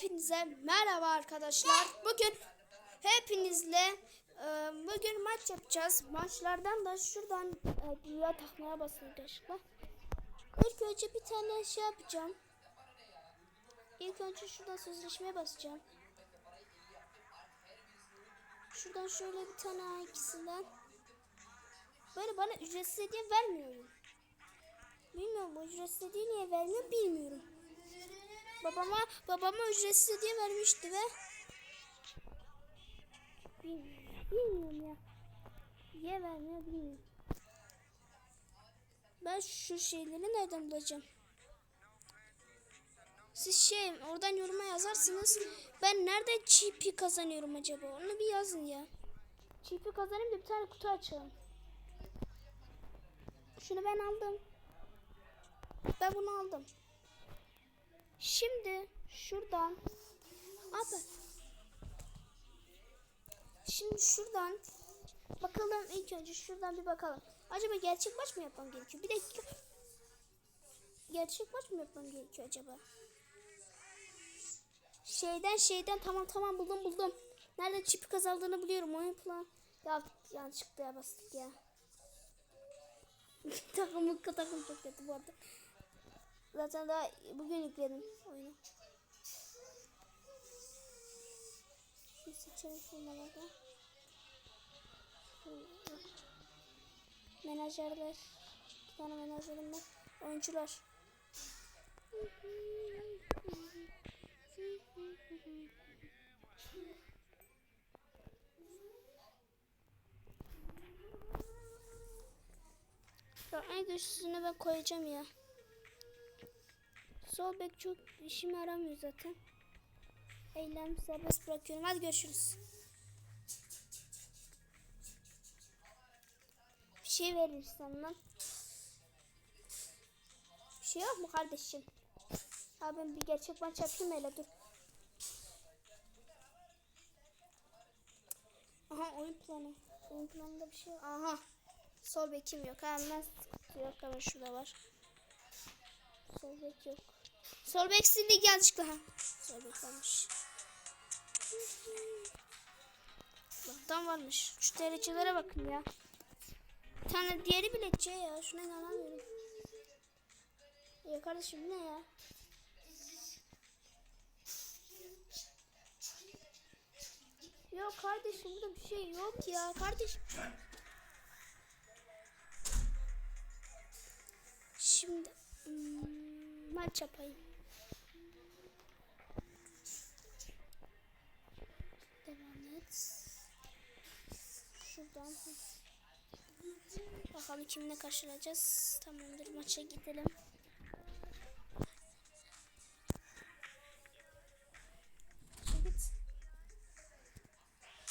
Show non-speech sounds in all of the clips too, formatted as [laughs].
Hepinize merhaba arkadaşlar. Bugün hepinizle e, bugün maç yapacağız. Maçlardan da şuradan e, dünya takmaya basın arkadaşlar. İlk önce bir tane şey yapacağım. İlk önce şuradan sözleşmeye basacağım. Şuradan şöyle bir tane ikisinden. Böyle bana ücretsiz hediye vermiyor. Bilmiyorum bu ücretsiz hediye niye vermiyor bilmiyorum. Babama babama ücretsiz hediye vermişti ve bilmiyorum, ya. Niye vermiyor bilmiyorum. Ben şu şeyleri nereden bulacağım? Siz şey oradan yoruma yazarsınız. Ben nerede çipi kazanıyorum acaba? Onu bir yazın ya. Çipi kazanayım da bir tane kutu açalım. Şunu ben aldım. Ben bunu aldım. Şimdi şuradan abi Şimdi şuradan bakalım ilk önce şuradan bir bakalım. Acaba gerçek maç mı yapmam gerekiyor? Bir dakika. Gerçek maç mı yapmam gerekiyor acaba? Şeyden şeyden tamam tamam buldum buldum. Nerede çipi kazandığını biliyorum. Oyun plan. Ya yanlışlıkla ya bastık ya. [laughs] takım takım çok kötü bu arada. Zaten daha bugün yükledim oyunu. Şimdi seçelim şunları. Menajerler. Bir tane menajerim var. Oyuncular. Ya en güçlüsünü ben koyacağım ya. Sol bek çok işime yaramıyor zaten. Eylem serbest bırakıyorum. Hadi görüşürüz. Bir şey verirsen lan. Bir şey yok mu kardeşim? Abim bir gerçek maç yapayım hele dur. Aha oyun planı. Oyun planında bir şey yok. Aha. Sol bekim yok. Hemen yok ama şurada var. Sol bek yok. Sol bek sildi yanlışlıkla. Sol bek varmış. Şu derecelere bakın ya. Bir tane diğeri bile C ya. Şuna inanamıyorum. Ya kardeşim ne ya? Yok kardeşim burada bir şey yok ya. Kardeşim. Şimdi maç yapayım. Devam et. Şuradan. Bakalım kimle karşılayacağız. Tamamdır maça gidelim.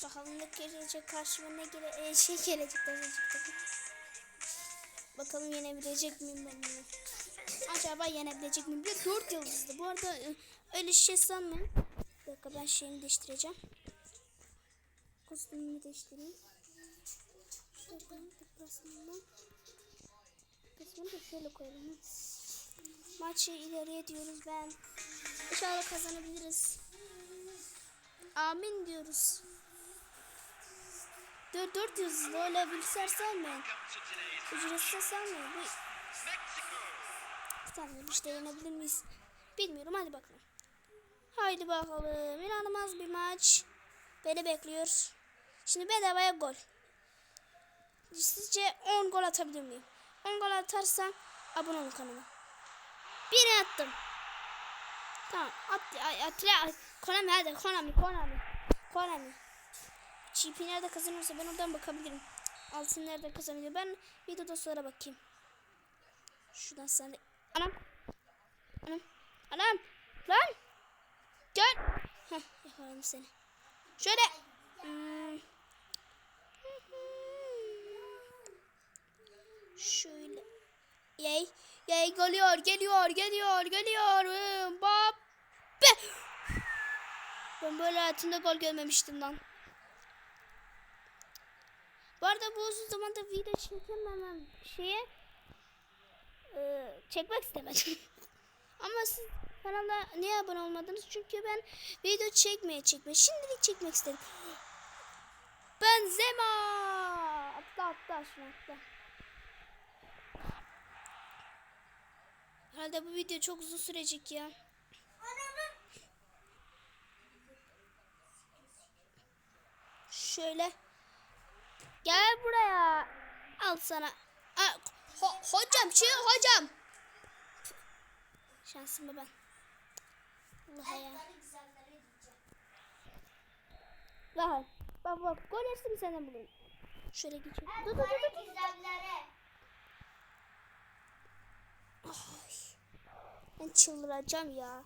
Bakalım ne gelecek karşıma ne gele e, şey gelecek gelecek. Bakalım yenebilecek miyim ben bunu? Acaba yenebilecek miyim? Bir de 4 yıldızlı. Bu arada e, öyle şey sanmayın. Bir dakika ben şeyimi değiştireceğim. Kostümümü değiştireyim. Deplasmanına. Deplasmanı da şöyle koyalım. Maçı ileriye diyoruz ben. İnşallah kazanabiliriz. Amin diyoruz. 4 4 yıldızlı öyle bilgisayar salmayın. Ücretsiz salmayın. Bu Tamam işte yenebilir miyiz? Bilmiyorum hadi bakalım. Haydi bakalım. İnanılmaz bir maç. Beni bekliyor. Şimdi bedavaya gol. Sizce 10 gol atabilir miyim? 10 gol atarsam abone olun kanalıma. Bir attım. Tamam. At, at, at. Konami hadi. Konami. Konami. Konami. GP nerede kazanırsa ben oradan bakabilirim. Altın nerede kazanıyor. Ben videoda sonra bakayım. Şuradan de... Anam. Anam. Anam. Lan. Gel. Heh yakaladım seni. Şöyle. Hmm. Şöyle. Yay. Yay geliyor, geliyor, geliyor, geliyor. Mbappe. Ben böyle hayatımda gol görmemiştim lan. Bu arada bu uzun zamanda video çekememem şeye e, çekmek istemedim. [laughs] Ama siz Kanala niye abone olmadınız? Çünkü ben video çekmeye çekmeye şimdilik çekmek istedim. Benzema! Atla atla şunu atla. Herhalde bu video çok uzun sürecek ya. Şöyle. Gel buraya. Al sana. Aa, ho- hocam şey hocam. Şansıma ben. Allah ya. Rahal. Bak bak gol yersin senden bulayım. Şöyle geçeyim. Dur dur dur. dur. Ay. Ben çıldıracağım ya.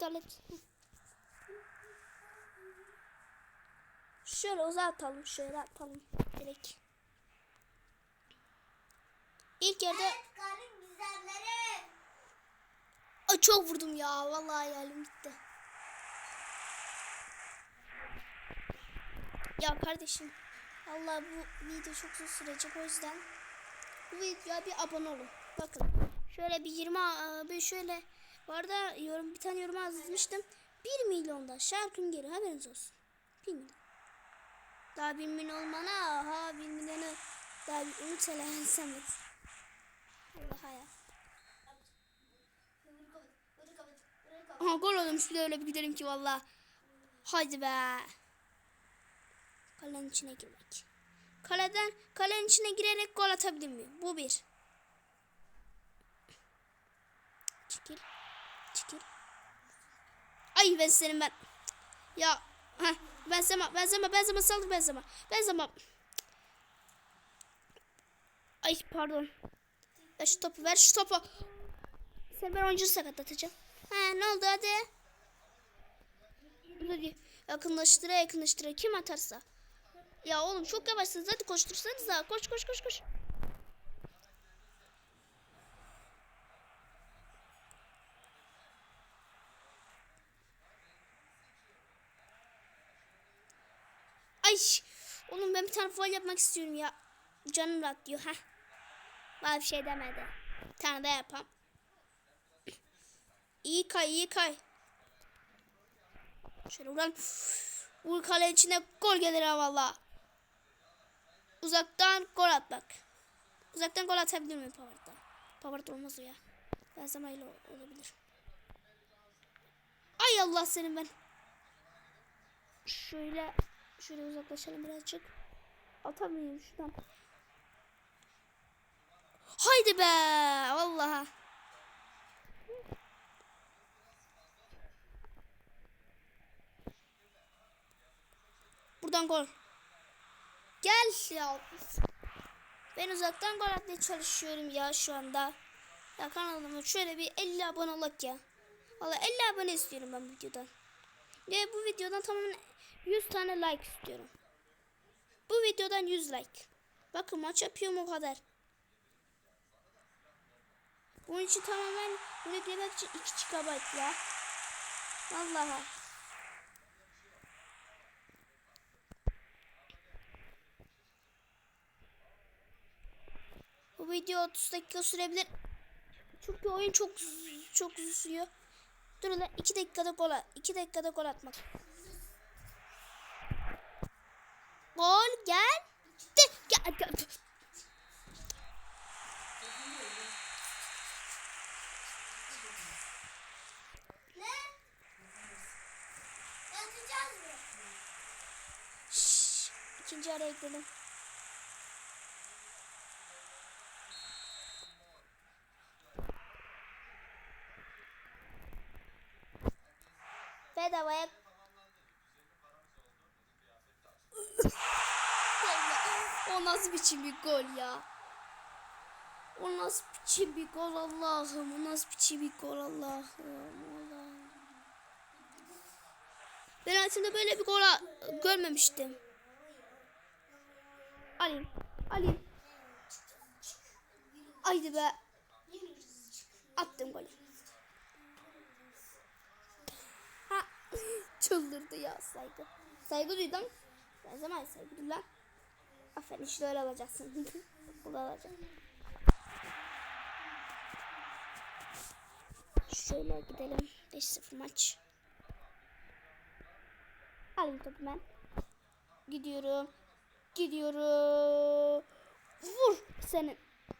Dalet. Şöyle uzatalım. Şöyle atalım. Direkt. İlk yerde Ay çok vurdum ya. Vallahi hayalim gitti. Ya kardeşim. Allah bu video çok uzun sürecek o yüzden bu videoya bir abone olun. Bakın şöyle bir 20 aa, bir şöyle bu arada yorum bir tane yorum yazmıştım. 1 milyonda şarkım geri haberiniz olsun. 1 milyon. Daha 1 milyon olmana ha 1 milyonu daha bir umut elensemez. Allah ya. Aha gol bir de öyle bir gidelim ki valla. Haydi be. Kalenin içine girmek. Kaleden kalenin içine girerek gol atabilir miyim? Bu bir. Çekil. Çekil. Ay ben senin ben. Ya. Heh, Benzema, Benzema, Benzema saldı Benzema. Benzema. Ay pardon. Ver şu topu, ver şu topu. Sen ben oyuncu sakatlatacağım. He ne oldu hadi. Hadi yakınlaştıra yakınlaştıra kim atarsa. Ya oğlum çok yavaşsınız hadi koştursanıza. Koş koş koş koş. Ay oğlum ben bir tane faul yapmak istiyorum ya. Canım rahat diyor ha. Bana bir şey demedi. Bir tane de yapam. [clears throat] İyi kay iyi kay. Şöyle buradan vur kale içine gol gelir ha valla. Uzaktan gol at bak. Uzaktan gol atabilir miyim Pavard'da? Pavard olmaz o ya. Benzema ile olabilir. Ay Allah senin ben. Şöyle şöyle uzaklaşalım birazcık. Atamıyorum şuradan. Haydi be vallahi. Buradan gol. Gel ya. Ben uzaktan gol atmaya çalışıyorum ya şu anda. Ya kanalıma şöyle bir 50 abone olak ya. Valla 50 abone istiyorum ben bu videodan. Ve bu videodan tamamen 100 tane like istiyorum. Bu videodan 100 like. Bakın maç yapıyorum o kadar. Bunun için tamamen bunu eklemek için 2 GB ya. Vallahi. Bu video 30 dakika sürebilir. Çünkü oyun çok çok uzun sürüyor. Dur lan 2 dakikada gol at. 2 dakikada gol atmak. Gol gel. De, gel, gel. İkinci araya gidelim. Bedavaya o nasıl biçim bir gol ya? O nasıl biçim bir gol Allah'ım? O nasıl biçim bir gol Allah'ım? Allah'ım. Ben hayatımda böyle bir gol görmemiştim. Alayım. Alayım. Haydi be. Attım golü. Ha. [laughs] Çıldırdı ya saygı. Saygı duydum. Ben zaman saygı duydum. Aferin işte öyle alacaksın. [laughs] Bunu alacaksın. Şöyle gidelim. 5-0 maç. Alayım topu ben. Gidiyorum. Gidiyorum. Vur senin.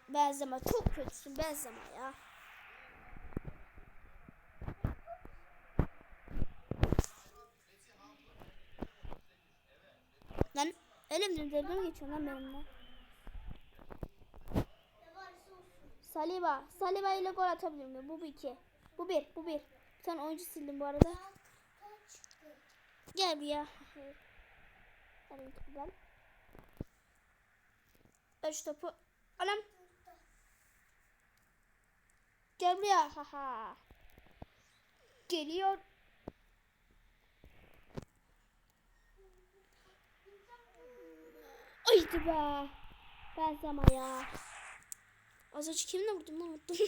Benzeme çok kötüsün benzeme ya. Lan elimden dalga geçiyor lan benimle? Saliba. Saliba ile gol atabilir mi? Bu bir iki. Bu bir. Bu bir. Bir tane oyuncu sildim bu arada. Gel bir ya. Topu ben. Ver topu. Anam. Gel buraya. Haha. Geliyor. Aydı be. Ben zaman ya. Az önce kimle vurdum lan unuttum. [laughs]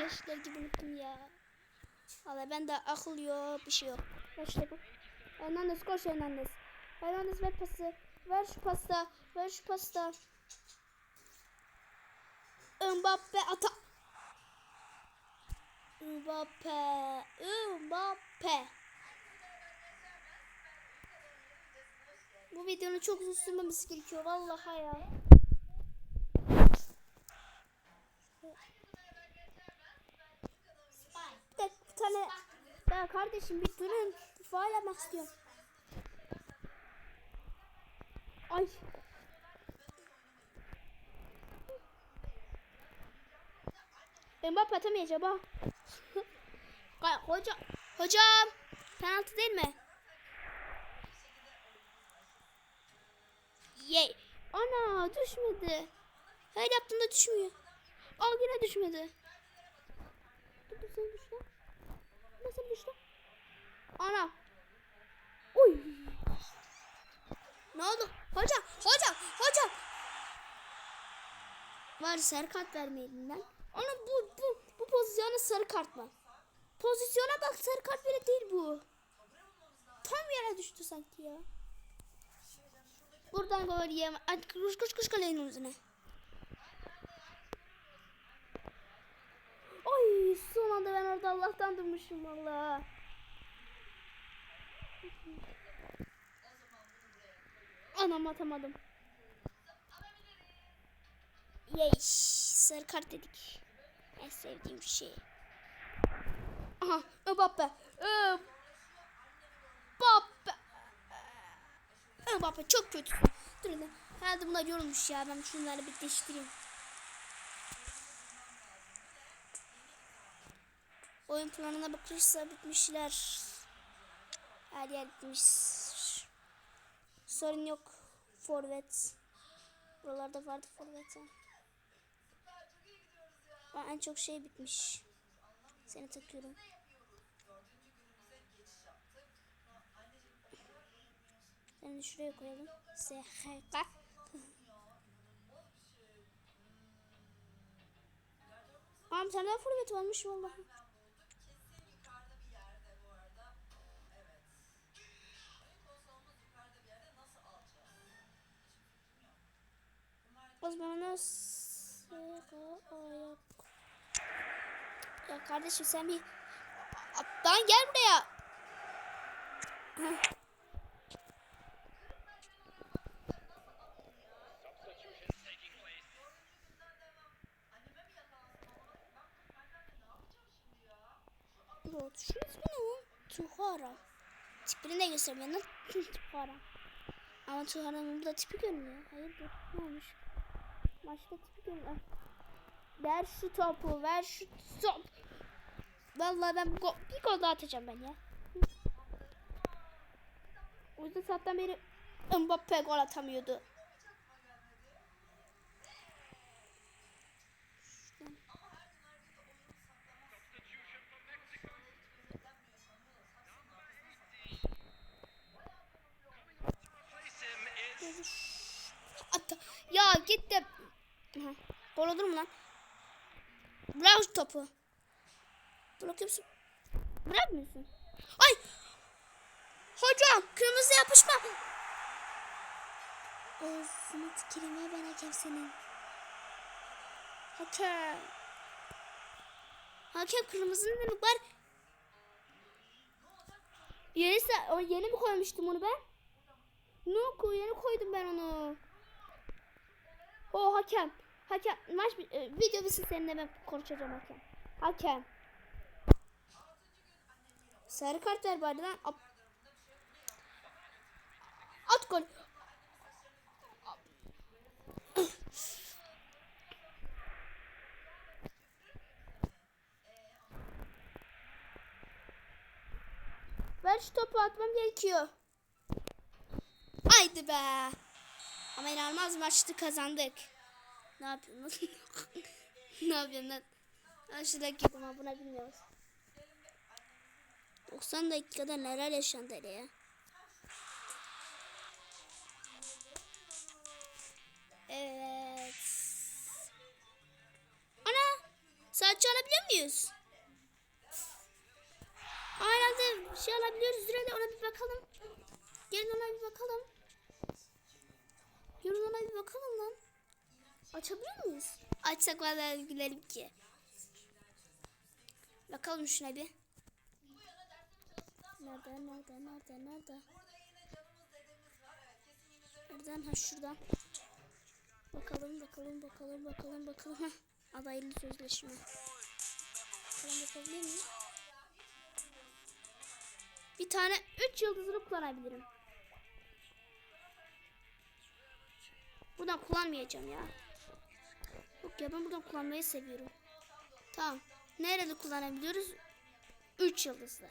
Yaşlar gibi unuttum ya. Valla ben de akıl yok bir şey yok. Ver şu topu. Hernandez koş Hernandez. Hernandez ver pası. Ver şu pasta. Ver şu pasta. Mbappe ata. Mbappe. Mbappe. Bu videonun çok uzun sürmemesi gerekiyor. Vallahi ya. Bir tane ya kardeşim bir durun. Faal yapmak istiyorum. Ay. Mbappe atamayacak ha. [laughs] Hocam, hocam penaltı değil mi? Yey. Ana düşmedi. Her yaptığında düşmüyor. Al yine düşmedi. Dur dur sen düştü. Nasıl düştü? Ana. Uy. Ne oldu? Hocam, hocam, hocam. Var sarı kart vermeyelim lan. Ona bu bu bu pozisyona sarı kart mı? Pozisyona bak sarı kart bile değil bu. Tam yere düştü sanki ya. Buradan gol yiyemem. Kuş kuş kuş kalenin üzerine. Ay son anda ben orada Allah'tan durmuşum valla. Anam atamadım. Yeş sarı kart dedik. En sevdiğim şey. Aha Mbappe. Mbappe. Mbappe çok kötü. Dur lan. Herhalde bunlar yorulmuş ya. Ben şunları bir değiştireyim. Oyun planına bakırsa bitmişler. Her yer bitmiş. Sorun yok. Forvet. Buralarda vardı forvet. Ben en çok şey bitmiş. Seni takıyorum. Seni şuraya koyalım. SHK. Bir tane daha forvet olmuş vallahi. O zaman o yok. Ya kardeşim sen bir Lan gel buraya. Bro, şunun ismi ne o? Tuhara. Tipini de göstermiyor lan. [laughs] Tuhara. Ama Tuhara'nın burada tipi görünüyor. Hayırdır? Ne olmuş? Maçta tipi görünüyor. Ver şu topu, ver şu top. Vallahi ben go bir gol daha atacağım ben ya. O yüzden saatten beri Mbappe gol atamıyordu. At gitti. Aha. Gol olur mu lan? Bırak şu topu. Bırakıyor? Bırakmıyorsun. Ay! Hocam kırmızı yapışma. Ağzını tüküreyim ya ben hakem senin. Hakem. Hakem kırmızı ne demek var? Yeni, sa- o yeni mi koymuştum onu ben? Nuku yeni koydum ben onu. Hakem. Hakem maç e, video bitsin seninle ben konuşacağım hakem. Hakem. Sarı kart ver bari lan. At, at gol. Ver şu topu atmam gerekiyor. Haydi be. Ama inanılmaz maçtı kazandık. Ne yapıyorsun? [laughs] ne yapıyorsun lan? Şu dakika ama buna bilmiyoruz. 90 dakikada neler yaşandı hele ya. Evet. Ana! Saatçi alabiliyor muyuz? Herhalde bir şey alabiliyoruz. Dur hadi ona bir bakalım. Gelin ona bir bakalım. Gelin ona bir bakalım lan. Açabiliyor muyuz? Açsak vallahi gülerim ki. Bakalım şuna bir. Nerede, nerede, nerede, nerede? Nereden? Ha şuradan. Bakalım, bakalım, bakalım, bakalım, bakalım. Heh, adaylı sözleşme. Bakalım yapabilir miyim? Bir tane 3 yıldızını kullanabilirim. Buradan kullanmayacağım ya. Ya ben buradan kullanmayı seviyorum. Tamam. Nerede kullanabiliyoruz? 3 yıldızlı.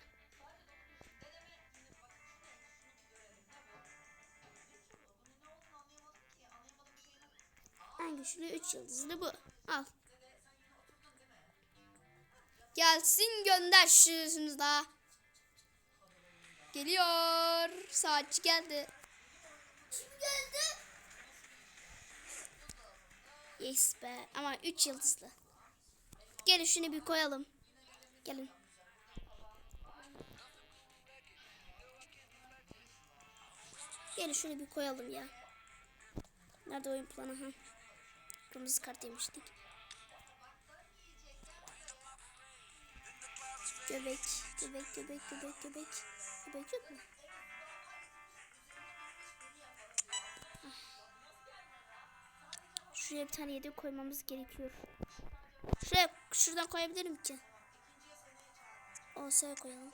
En güçlü 3 yıldızlı bu. Al. Gelsin gönder şunu da. Geliyor. Saatçi geldi. Kim geldi? Yes be. Ama 3 yıldızlı. Gelin şunu bir koyalım. Gelin. Gelin şunu bir koyalım ya. Nerede oyun planı? Ha? Kırmızı kart yemiştik. Göbek, göbek, göbek, göbek, göbek. Göbek yok mu? Şuraya bir tane yedek koymamız gerekiyor. Şuraya, şuradan koyabilirim ki. Olsaya koyalım.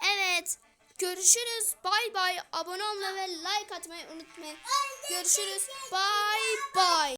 Evet. Görüşürüz. Bay bay. Abone olmayı ve like atmayı unutmayın. Görüşürüz. Bay bay.